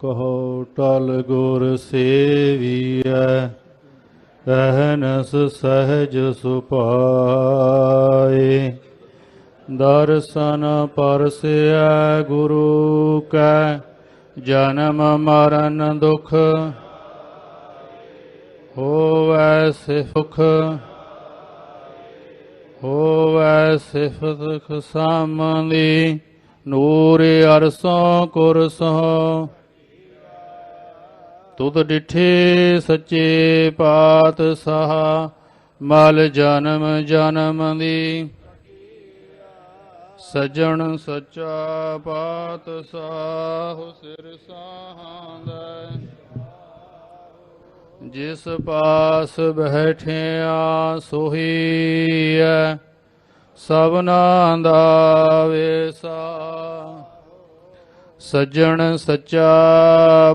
ਕਹੋ ਟਲ ਗੁਰ ਸੇਵੀਐ, ਅਹਨਸ ਸਹਿਜ ਸੁਪਾਏ ਦਰਸ਼ਨ ਪਰਸਿਐ ਗੁਰੂ ਕੈ, ਜਨਮ ਮਰਨ ਦੁਖ ਹੋਵੈ ਸਿਫਖ, ਹੋਵੈ ਸਿਫਤ ਸਾਮਨੀ ਨੂਰ ਅਰਸੋਂ ਕੁਰਸੋਂ। ਤੁਧ ਡਿਠੇ ਸੱਚੇ ਪਾਤ ਸਾਹ ਮਲ ਜਨਮ ਜਨਮ ਦੀ। ਸਜਣ ਸੱਚਾ ਪਾਤ ਸਾਹੁ ਸਿਰ ਸਾਹਾਂਦਾ। ਜਿਸ ਪਾਸ ਬੈਠਿਆ ਸੋਹੀਐ ਸਭਨਾ ਦਾ ਵੇਸਾ। ਸੱਜਣ ਸੱਚਾ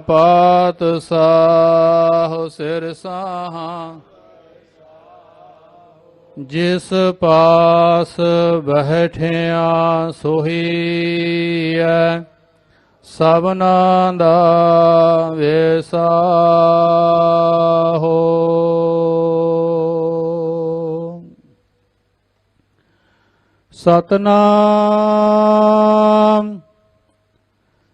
ਪਾਤ ਸਾਹ ਸਿਰ ਸਾਹਾਂ। ਜਿਸ ਪਾਸ ਬੈਠਿਆ ਸੋਹੀਐ, ਸਭਨਾ ਦਾ ਵੇਸਾ ਹੋ। ਸਤਨਾਮ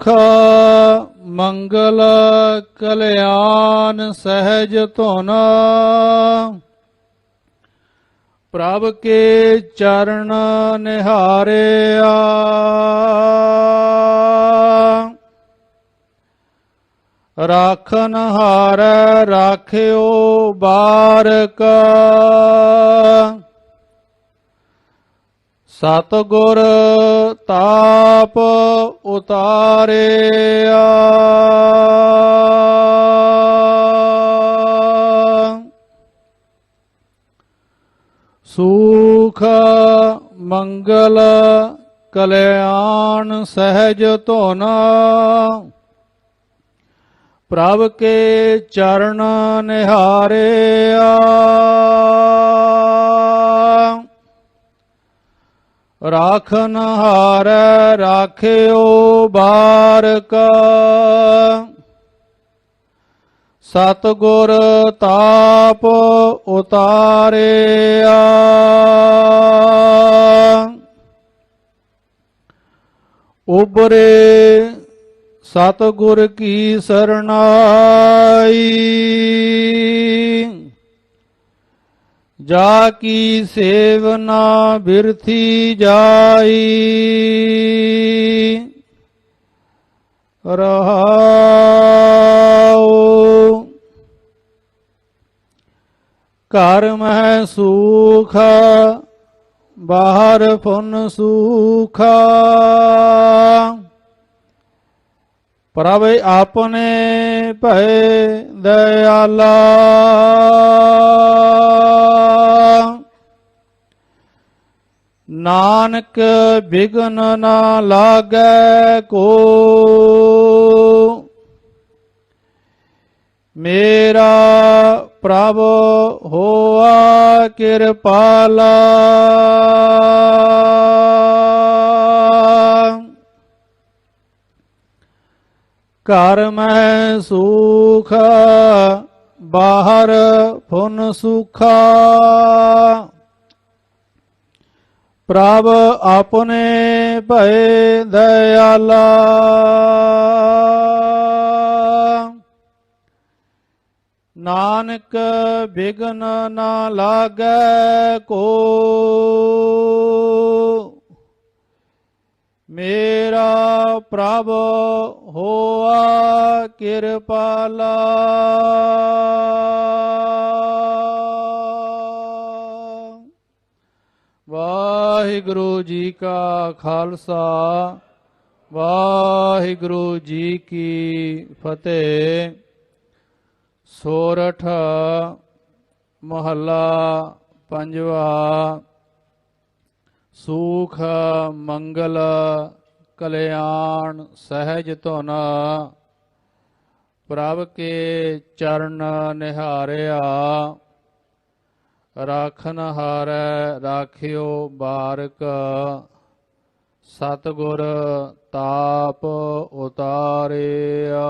ਸੂਖ, ਮੰਗਲ, ਕਲਿਆਣ, ਸਹਿਜ ਧੁਨ। ਪ੍ਰਭ ਕੇ ਚਰਨ ਨਿਹਾਰਿਆ। ਰਾਖਨ ਹਾਰ ਰਾਖਿਓ ਬਾਰਕ। ਸਤ ਗੁਰ ਤਾਪ ਉਤਾਰਿਆ। ਸੁਖ ਮੰਗਲ ਕਲਿਆਣ ਸਹਿਜ ਧੁਨ। ਪ੍ਰਭ ਕੇ ਚਰਨ ਨਿਹਾਰਿਆ। ਰਾਖਨ ਹਾਰ ਰਾਖਿਓ ਬਾਰਕ। ਸਤ ਗੁਰ ਤਾਪ ਉਤਾਰਿਆ। ਉਬਰੇ ਸਤ ਗੁਰ ਕੀ ਸਰਣਾਈ। ਜਾ ਕੀ ਸੇਵਨਾ ਬਿਰਥੀ ਜਾਈ। ਰਹਾਉ ਘਰ ਮਹਿ ਸੁਖ, ਬਾਹਰ ਫੁਨ ਸੁਖਾ। ਪ੍ਰਭ ਆਪਨੇ ਭੈ ਦਇਆਲਾ। ਨਾਨਕ ਬਿਗਨ ਨਾ ਲਾਗੈ ਕੋ। ਮੇਰਾ ਪ੍ਰਭ ਹੋਆ ਕਿਰਪਾਲਾ। ਘਰ ਮੈਂ ਸੁਖ, ਬਾਹਰ ਫੁਨ ਸੁਖਾ। ਪ੍ਰਭ ਆਪਨੇ ਭਏ ਦਇਆਲਾ। ਨਾਨਕ ਬਿਗਨ ਨਾ ਲਾਗੈ ਕੋ। ਮੇਰਾ ਪ੍ਰਭ ਹੋਆ ਕਿਰਪਾਲਾ। ਵਾਹਿਗੁਰੂ ਜੀ ਕਾ ਖਾਲਸਾ, ਵਾਹਿਗੁਰੂ ਜੀ ਕੀ ਫਤਿਹ। ਸੋਰਠ, ਮਹੱਲਾ ਪੰਜਵਾ, ਸੂਖ, ਮੰਗਲ, ਕਲਿਆਣ, ਸਹਿਜ ਧੁਨ, ਪ੍ਰਭ ਕੇ ਚਰਨ ਨਿਹਾਰਿਆ। ਰਾਖਨ ਹਾਰੈ ਰਾਖਿਓ ਬਾਰਕ ਸਤਗੁਰ ਤਾਪ ਉਤਾਰਿਆ।